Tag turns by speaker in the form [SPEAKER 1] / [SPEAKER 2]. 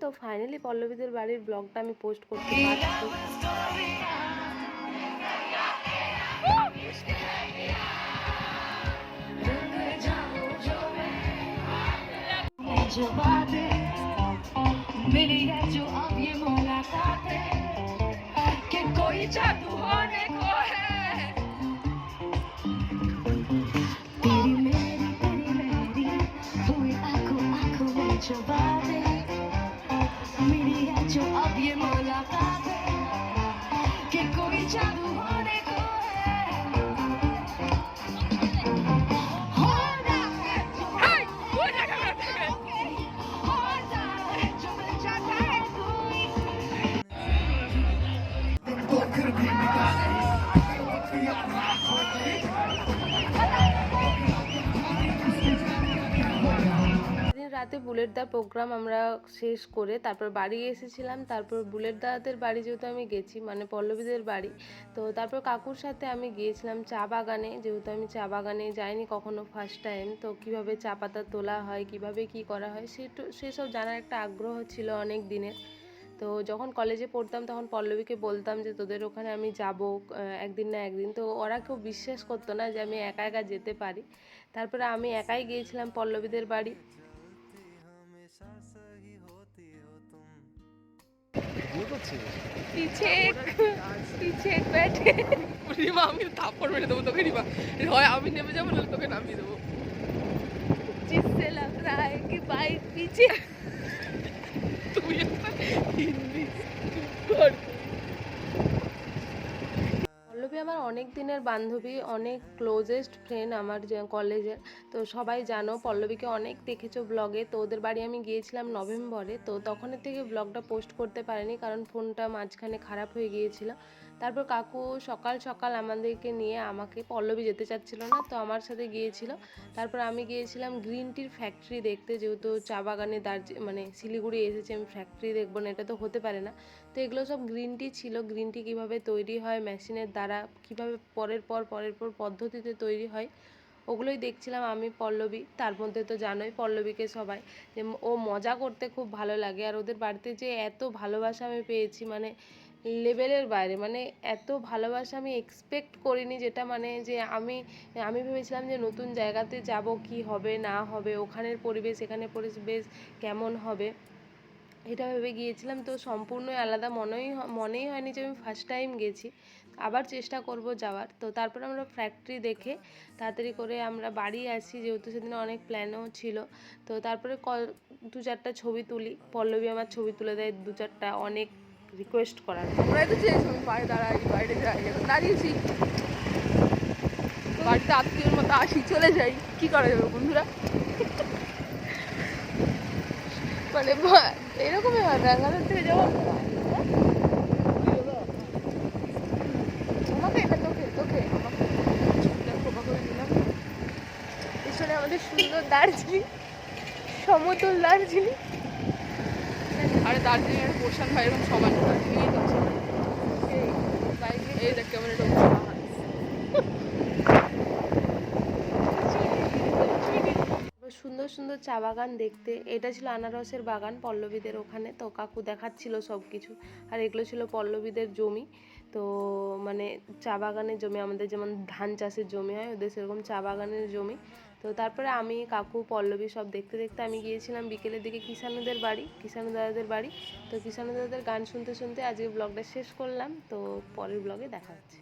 [SPEAKER 1] তো ফাইনালি পল্লবীদের বাড়ির ব্লগটা আমি পোস্ট করতে পারছি
[SPEAKER 2] जो बातें मिली है जो अब ये मुलाकातें कि कोई जादू होने को है तेरी मेरी तेरी मेरी हुई आंखों आंखों में जो बातें कोई
[SPEAKER 1] রাতে বুলেট দা প্রোগ্রাম আমরা শেষ করে তারপর বাড়ি এসেছিলাম। তারপর বুলেট দাদের বাড়ি যেহেতু আমি গেছি মানে পল্লবীদের বাড়ি, তো তারপর কাকুর সাথে আমি গিয়েছিলাম চা বাগানে। যেহেতু আমি চা বাগানে যাইনি কখনো ফার্স্ট টাইম তো কীভাবে চা পাতা তোলা হয়, কীভাবে কি করা হয়, সেটু, সেসব জানার একটা আগ্রহ ছিল অনেক দিনের। তো যখন কলেজে পড়তাম তখন পল্লবীকে বলতাম যে, তোদের ওখানে আমি যাব একদিন না একদিন। তো ওরা কেউ বিশ্বাস করতো না যে আমি একা একা যেতে পারি। তারপরে আমি একাই গিয়েছিলাম পল্লবীদের বাড়ি।
[SPEAKER 3] পিছে পিছে ব্যাটে রিমা আমি থাপ্পড় মেরে দেবো তোকে রিমা হয় আমি নেমে যাব না তোকে নামিয়ে দেবো জিসে লাগ কি বাইক
[SPEAKER 1] পিছে আমার অনেক দিনের বান্ধবী, অনেক ক্লোজেস্ট ফ্রেন্ড আমার যে কলেজের তো সবাই জানো, পল্লবীকে অনেক দেখেছ ব্লগে তো ওদের বাড়ি আমি গিয়েছিলাম নভেম্বরে। তো তখনের থেকে ব্লগটা পোস্ট করতে পারিনি কারণ ফোনটা মাঝখানে খারাপ হয়ে গিয়েছিল। তারপর কাকু সকাল সকাল আমাদেরকে নিয়ে আমাকে পল্লবী যেতে চাচ্ছিল না, তো আমার সাথে গিয়েছিল। তারপর আমি গিয়েছিলাম গ্রিন টির ফ্যাক্টরি দেখতে, যেহেতু চা বাগানে দার্জি মানে শিলিগুড়ি এসেছি, আমি ফ্যাক্টরি দেখব না, এটা তো হতে পারে না। তো এগুলো সব গ্রিন টি ছিল গ্রিন টি কীভাবে তৈরি হয় মেশিনের দ্বারা কীভাবে পরের পর পরের পর পদ্ধতিতে তৈরি হয়, ওগুলোই দেখছিলাম আমি, পল্লবী। তার মধ্যে তো জানোই পল্লবীকে সবাই, যে ও মজা করতে খুব ভালো লাগে। আর ওদের বাড়িতে যে এত ভালোবাসা আমি পেয়েছি মানে লেভেলের বাইরে। মানে এত ভালোবাসা আমি এক্সপেক্ট করিনি যেটা মানে যে আমি আমি ভেবেছিলাম যে নতুন জায়গাতে যাব, কি হবে, না হবে, ওখানের পরিবেশ এখানে পরিবেশ কেমন হবে। এটা ভেবে গিয়েছিলাম তো সম্পূর্ণই আলাদা মনেই মনেই হয়নি যে আমি ফার্স্ট টাইম গেছি। আবার চেষ্টা করব যাওয়ার। তো তারপর আমরা ফ্যাক্টরি দেখে তাড়াতাড়ি করে আমরা বাড়ি আসি, যেহেতু সেদিন অনেক প্ল্যানও ছিল। তো তারপরে ক- দু চারটা ছবি তুলি। পল্লবী আমার ছবি তুলে দেয় দু চারটা। অনেক রিকোয়েস্ট করার।
[SPEAKER 3] আমরাই তো চেয়েছি, আমি বাইরে দাঁড়াই, বাইরে যাই দাঁড়িয়েছি। বাড়িতে আত্মীয়র মতো আসি, চলে যাই, কি করা যাবে বন্ধুরা? মানে এরকমই হয়, ব্যাঙ্গালোর থেকে যাওয়া আমাকে এটা তোকে তোকে, আমাকে। খোপা করে আমাদের সুন্দর দার্জিলিং, সমতল দার্জিলিং। আরে দার্জিলিং আর পোর্শন ভাই এরকম সমান তো আছে এই দেখ কেমন এটা
[SPEAKER 1] সুন্দর সুন্দর চা বাগান দেখতে। এটা ছিল আনারসের বাগান, পল্লবীদের ওখানে। তো কাকু দেখাচ্ছিল সব কিছু আর এগুলো ছিল পল্লবীদের জমি। তো মানে চা বাগানের জমি, আমাদের যেমন ধান চাষের জমি হয়, ওদের সেরকম চা বাগানের জমি। তো তারপরে আমি, কাকু, পল্লবী সব দেখতে দেখতে আমি গিয়েছিলাম বিকেলের দিকে কিষানুদের বাড়ি কিষানু দাদাদের বাড়ি। তো কিষানু দাদাদের গান শুনতে শুনতে আজকে ব্লগটা শেষ করলাম। তো পরের ব্লগে দেখা হচ্ছে।